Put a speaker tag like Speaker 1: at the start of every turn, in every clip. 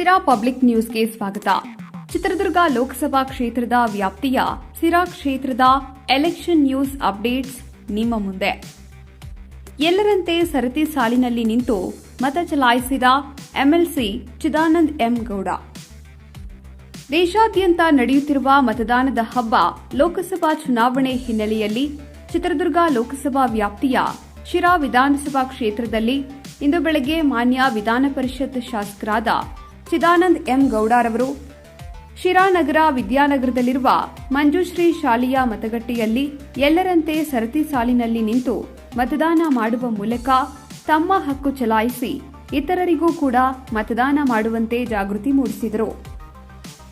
Speaker 1: ಸಿರಾ public ನ್ಯೂಸ್ಗೆ ಸ್ವಾಗತ. ಚಿತ್ರದುರ್ಗ ಲೋಕಸಭಾ ಕ್ಷೇತ್ರದ ವ್ಯಾಪ್ತಿಯ ಸಿರಾ ಕ್ಷೇತ್ರದ ಎಲೆಕ್ಷನ್ ನ್ಯೂಸ್ ಅಪ್ಡೇಟ್ಸ್ ನಿಮ್ಮ ಮುಂದೆ. ಎಲ್ಲರಂತೆ ಸರತಿ ಸಾಲಿನಲ್ಲಿ ನಿಂತು ಮತ ಚಲಾಯಿಸಿದ ಎಂಎಲ್ಸಿ ಚಿದಾನಂದ್ ಎಂ ಗೌಡ. ದೇಶಾದ್ಯಂತ ನಡೆಯುತ್ತಿರುವ ಮತದಾನದ ಹಬ್ಬ ಲೋಕಸಭಾ ಚುನಾವಣೆ ಹಿನ್ನೆಲೆಯಲ್ಲಿ ಚಿತ್ರದುರ್ಗ ಲೋಕಸಭಾ ವ್ಯಾಪ್ತಿಯ ಶಿರಾ ವಿಧಾನಸಭಾ ಕ್ಷೇತ್ರದಲ್ಲಿ ಇಂದು ಬೆಳಗ್ಗೆ ಮಾನ್ಯ ವಿಧಾನ ಪರಿಷತ್ ಶಾಸಕರಾದ ಚಿದಾನಂದ್ ಎಂ ಗೌಡರವರು ಶಿರಾನಗರ ವಿದ್ಯಾನಗರದಲ್ಲಿರುವ ಮಂಜುಶ್ರೀ ಶಾಲೆಯ ಮತಗಟ್ಟೆಯಲ್ಲಿ ಎಲ್ಲರಂತೆ ಸರತಿ ಸಾಲಿನಲ್ಲಿ ನಿಂತು ಮತದಾನ ಮಾಡುವ ಮೂಲಕ ತಮ್ಮ ಹಕ್ಕು ಚಲಾಯಿಸಿ ಇತರರಿಗೂ ಕೂಡ ಮತದಾನ ಮಾಡುವಂತೆ ಜಾಗೃತಿ ಮೂಡಿಸಿದರು.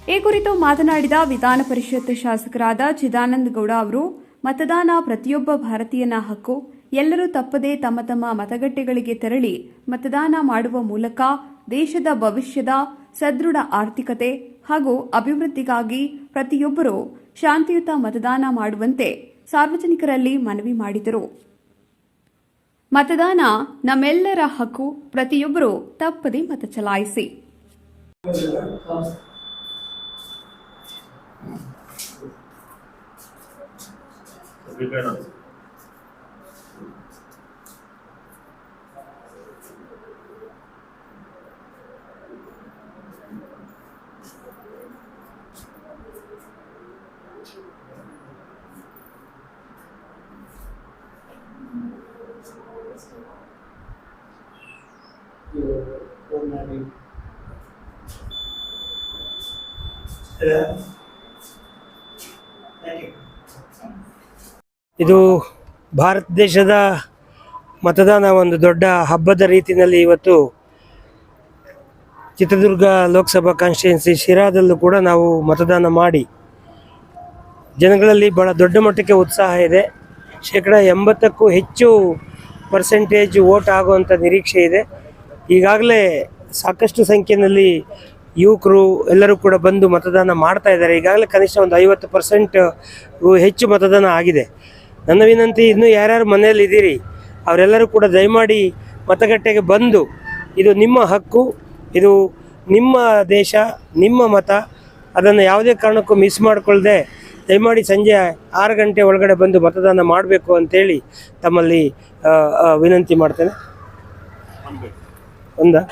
Speaker 1: ಈ ಕುರಿತು ಮಾತನಾಡಿದ ವಿಧಾನ ಪರಿಷತ್ ಶಾಸಕರಾದ ಚಿದಾನಂದ ಗೌಡ ಅವರು, ಮತದಾನ ಪ್ರತಿಯೊಬ್ಬ ಭಾರತೀಯನ ಹಕ್ಕು, ಎಲ್ಲರೂ ತಪ್ಪದೇ ತಮ್ಮ ತಮ್ಮ ಮತಗಟ್ಟೆಗಳಿಗೆ ತೆರಳಿ ಮತದಾನ ಮಾಡುವ ಮೂಲಕ ದೇಶದ ಭವಿಷ್ಯದ ಸದೃಢ ಆರ್ಥಿಕತೆ ಹಾಗೂ ಅಭಿವೃದ್ಧಿಗಾಗಿ ಪ್ರತಿಯೊಬ್ಬರೂ ಶಾಂತಿಯುತ ಮತದಾನ ಮಾಡುವಂತೆ ಸಾರ್ವಜನಿಕರಲ್ಲಿ ಮನವಿ ಮಾಡಿದರು. ಮತದಾನ ನಮ್ಮೆಲ್ಲರ ಹಕ್ಕು, ಪ್ರತಿಯೊಬ್ಬರೂ ತಪ್ಪದೇ ಮತ ಚಲಾಯಿಸಿ.
Speaker 2: ಇದು ಭಾರತ ದೇಶದ ಮತದಾನ ಒಂದು ದೊಡ್ಡ ಹಬ್ಬದ ರೀತಿಯಲ್ಲಿ ಇವತ್ತು ಚಿತ್ರದುರ್ಗ ಲೋಕಸಭಾ ಕಾನ್ಸ್ಟಿಟ್ಯೂನ್ಸಿ ಶಿರಾದಲ್ಲೂ ಕೂಡ ನಾವು ಮತದಾನ ಮಾಡಿ ಜನಗಳಲ್ಲಿ ಬಹಳ ದೊಡ್ಡ ಮಟ್ಟಕ್ಕೆ ಉತ್ಸಾಹ ಇದೆ. ಶೇಕಡ ಎಂಬತ್ತಕ್ಕೂ ಹೆಚ್ಚು ಪರ್ಸೆಂಟೇಜ್ ವೋಟ್ ಆಗುವಂಥ ನಿರೀಕ್ಷೆ ಇದೆ. ಈಗಾಗಲೇ ಸಾಕಷ್ಟು ಸಂಖ್ಯೆಯಲ್ಲಿ ಯುವಕರು, ಎಲ್ಲರೂ ಕೂಡ ಬಂದು ಮತದಾನ ಮಾಡ್ತಾ ಇದ್ದಾರೆ. ಈಗಾಗಲೇ ಕನಿಷ್ಠ ಒಂದು ಐವತ್ತು ಪರ್ಸೆಂಟ್ ಹೆಚ್ಚು ಮತದಾನ ಆಗಿದೆ. ನನ್ನ ವಿನಂತಿ, ಇನ್ನೂ ಯಾರ್ಯಾರು ಮನೆಯಲ್ಲಿ ಇದ್ದೀರಿ, ಅವರೆಲ್ಲರೂ ಕೂಡ ದಯಮಾಡಿ ಮತಗಟ್ಟೆಗೆ ಬಂದು, ಇದು ನಿಮ್ಮ ಹಕ್ಕು, ಇದು ನಿಮ್ಮ ದೇಶ, ನಿಮ್ಮ ಮತ, ಅದನ್ನು ಯಾವುದೇ ಕಾರಣಕ್ಕೂ ಮಿಸ್ ಮಾಡಿಕೊಳ್ಳದೆ ದಯಮಾಡಿ ಸಂಜೆ ಆರು ಗಂಟೆ ಒಳಗಡೆ ಬಂದು ಮತದಾನ ಮಾಡಬೇಕು ಅಂತೇಳಿ ತಮ್ಮಲ್ಲಿ ವಿನಂತಿ ಮಾಡ್ತೇನೆ. ಒಂದಾ.